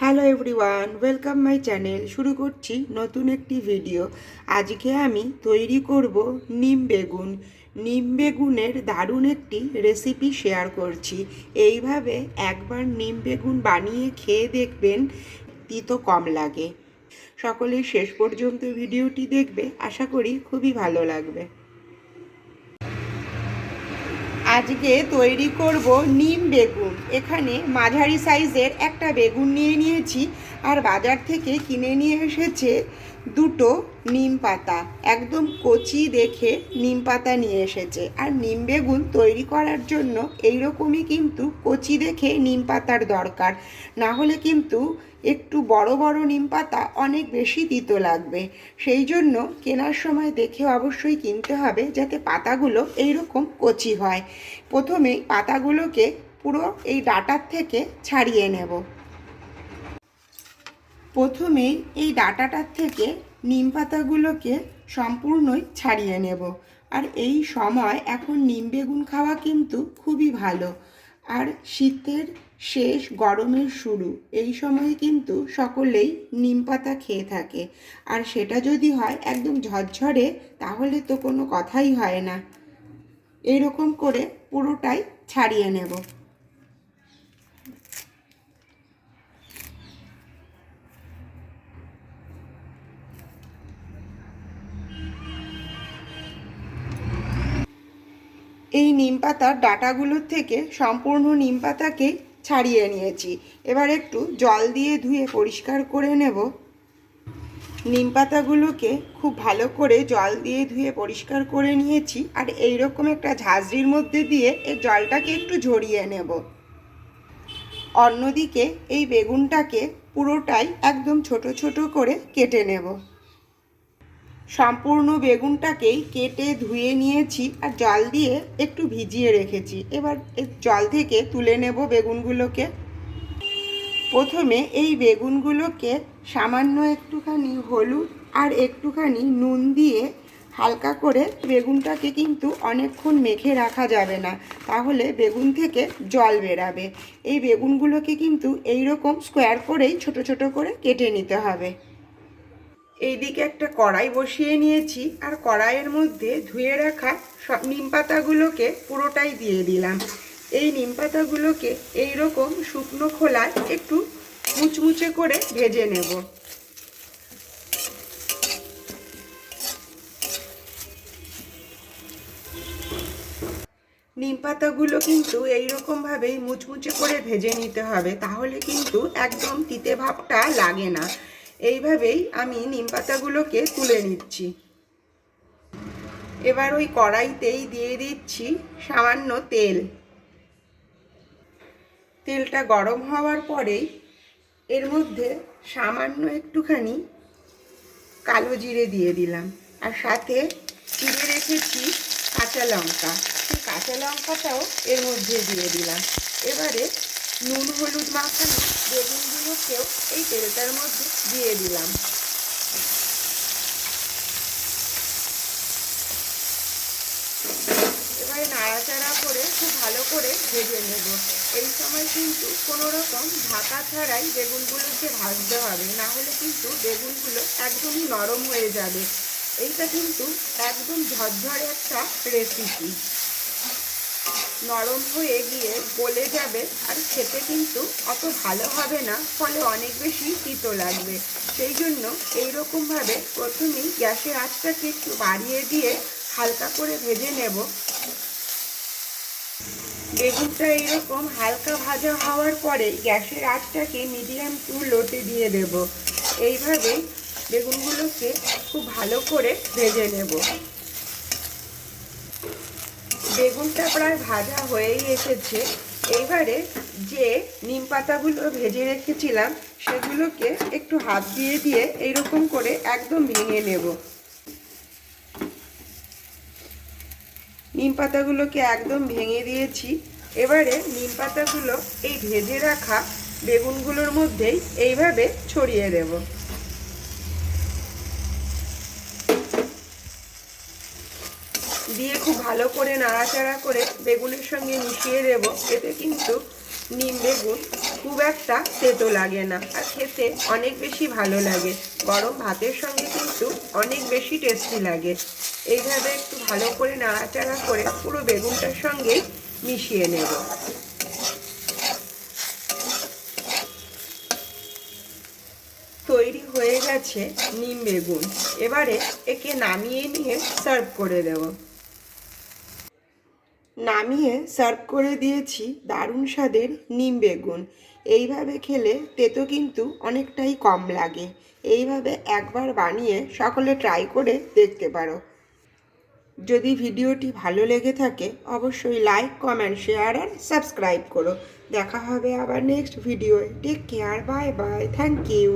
Hello everyone, welcome my channel. শুরু করছি নতুন একটি ভিডিও। আজকে আমি তৈরি করব নিম বেগুন। নিম বেগুনের দারুণ একটি রেসিপি শেয়ার করছি। এইভাবে একবার নিম বেগুন বানিয়ে খেয়ে দেখবেন তিতো কম লাগে। সকলেই শেষ পর্যন্ত ভিডিওটি দেখবে, আশা করি খুবই ভালো লাগবে। আজকে তৈরি করব নিম বেগুন। এখানে মাঝারি সাইজের একটা বেগুন নিয়ে নিয়েছি। আর বাজার থেকে কিনে নিয়ে এসেছে দুটো নিম পাতা। একদম কচি দেখে নিম পাতা নিয়ে এসেছে। আর নিম বেগুন তৈরি করার জন্য এইরকমই কিন্তু কচি দেখে নিম পাতার দরকার। না হলে কিন্তু একটু বড় বড় নিম পাতা অনেক বেশি তিতো লাগবে। সেই জন্য কেনার সময় দেখে অবশ্যই কিনতে হবে যাতে পাতাগুলো এইরকম কচি হয়। প্রথমেই পাতাগুলোকে পুরো এই ডাটার থেকে ছাড়িয়ে নেব। প্রথমেই এই ডাটাটার থেকে নিম পাতাগুলোকে সম্পূর্ণই ছাড়িয়ে নেব। আর এই সময় এখন নিম বেগুন খাওয়া কিন্তু খুবই ভালো। আর শীতের শেষ গরমের শুরু, এই সময়ে কিন্তু সকলেই নিম পাতা খেয়ে থাকে। আর সেটা যদি হয় একদম ঝরঝরে, তাহলে তো কোনো কথাই হয় না। এরকম করে পুরোটাই ছাড়িয়ে নেব। এই নিম পাতার ডাটাগুলোর থেকে সম্পূর্ণ নিম পাতাকে ছাড়িয়ে নিয়েছি। এবার একটু জল দিয়ে ধুয়ে পরিষ্কার করে নেব। নিম পাতাগুলোকে খুব ভালো করে জল দিয়ে ধুয়ে পরিষ্কার করে নিয়েছি আর এই রকম একটা ঝাঁঝরির মধ্যে দিয়ে এই জলটাকে একটু ঝরিয়ে নেব। অন্যদিকে এই বেগুনটাকে পুরোটাই একদম ছোট ছোট করে কেটে নেব। সম্পূর্ণ বেগুনটাকেই কেটে ধুয়ে নিয়েছি আর জল দিয়ে একটু ভিজিয়ে রেখেছি। এবার জল থেকে তুলে নেব বেগুনগুলোকে। প্রথমে এই বেগুনগুলোকে সামান্য একটুখানি হলুদ আর একটুখানি নুন দিয়ে হালকা করে বেগুনটাকে কিন্তু অনেকক্ষণ মেখে রাখা যাবে না, তাহলে বেগুন থেকে জল বেরাবে। এই বেগুনগুলোকে কিন্তু এই রকম স্কোয়ার করেই ছোট ছোট করে কেটে নিতে হবে। এইদিকে একটা কড়াই বসিয়ে নিয়েছি আর কড়াইয়ের মধ্যে ধুয়ে রাখা সব নিম পাতাগুলোকে পুরোটাই দিয়ে দিলাম। এই নিম পাতাগুলোকে এইরকম শুকনো খোলায় একটু মুচমুচে করে ভেজে নেব। নিম পাতাগুলো কিন্তু এইরকমভাবেই মুচমুচে করে ভেজে নিতে হবে, তাহলে কিন্তু একদম তিতে ভাবটা লাগে না। এইভাবেই আমি নিম পাতাগুলোকে তুলে নিচ্ছি। এবার ওই কড়াইতেই দিয়ে দিচ্ছি সামান্য তেল। তেলটা গরম হওয়ার পরেই এর মধ্যে সামান্য একটুখানি কালো জিরে দিয়ে দিলাম। আর সাথে চিড়ে রেখেছি কাঁচা লঙ্কা। সেই কাঁচা লঙ্কাটাও এর মধ্যে দিয়ে দিলাম। এবারে নুন, হলুদ মাখানো বেগুনগুলোকেও এই তেলটার মধ্যে দিয়ে দিলাম। এবারে নাড়াচাড়া করে খুব ভালো করে ভেজে নেব। এই সময় কিন্তু কোনো রকম ঢাকা ছাড়াই বেগুনগুলোকে ভাজতে হবে, না হলে কিন্তু বেগুনগুলো একদমই নরম হয়ে যাবে। এইটা কিন্তু একদম ঝরঝরে একটা রেসিপি নরম হয়ে গিয়ে গলে যাবে আর খেতে কিন্তু অত ভালো হবে না, ফলে অনেক বেশি তিতো লাগবে। সেই জন্য এইরকমভাবে প্রথমেই গ্যাসের আঁচটাকে একটু বাড়িয়ে দিয়ে হালকা করে ভেজে নেব। বেগুনটা এইরকম হালকা ভাজা হওয়ার পরে গ্যাসের আঁচটাকে মিডিয়াম টু লোতে দিয়ে দেব। এইভাবে বেগুনগুলোকে খুব ভালো করে ভেজে নেব। বেগুনটা প্রায় ভাজা হয়েই এসেছে। এইবারে যে নিম পাতাগুলো ভেজে রেখেছিলাম, সেগুলোকে একটু হাত দিয়ে দিয়ে এইরকম করে একদম ভেঙে নেব। নিম পাতাগুলোকে একদম ভেঙে দিয়েছি। এবারে নিম পাতাগুলো এই ভেজে রাখা বেগুনগুলোর মধ্যেই এইভাবে ছড়িয়ে দেবো। দিয়ে খুব ভালো করে নাড়াচাড়া করে বেগুনের সঙ্গে মিশিয়ে দেব। এতে কিন্তু নিম বেগুন খুব একটা তেতো লাগে না আর খেতে অনেক বেশি ভালো লাগে। গরম ভাতের সঙ্গে কিন্তু অনেক বেশি টেস্টি লাগে। এইভাবে একটু ভালো করে নাড়াচাড়া করে পুরো বেগুনটার সঙ্গেই মিশিয়ে নেব। তৈরি হয়ে গেছে নিম বেগুন। এবারে একে নামিয়ে নিয়ে সার্ভ করে দেব। নামিয়ে সার্ভ করে দিয়েছি দারুণ স্বাদের নিম বেগুন। এইভাবে খেলে তেতো কিন্তু অনেকটাই কম লাগে। এইভাবে একবার বানিয়ে সকলে ট্রাই করে দেখতে পারো। যদি ভিডিওটি ভালো লেগে থাকে, অবশ্যই লাইক কমেন্ট শেয়ার আর সাবস্ক্রাইব করো। দেখা হবে আবার next ভিডিওয়ে take care bye bye thank you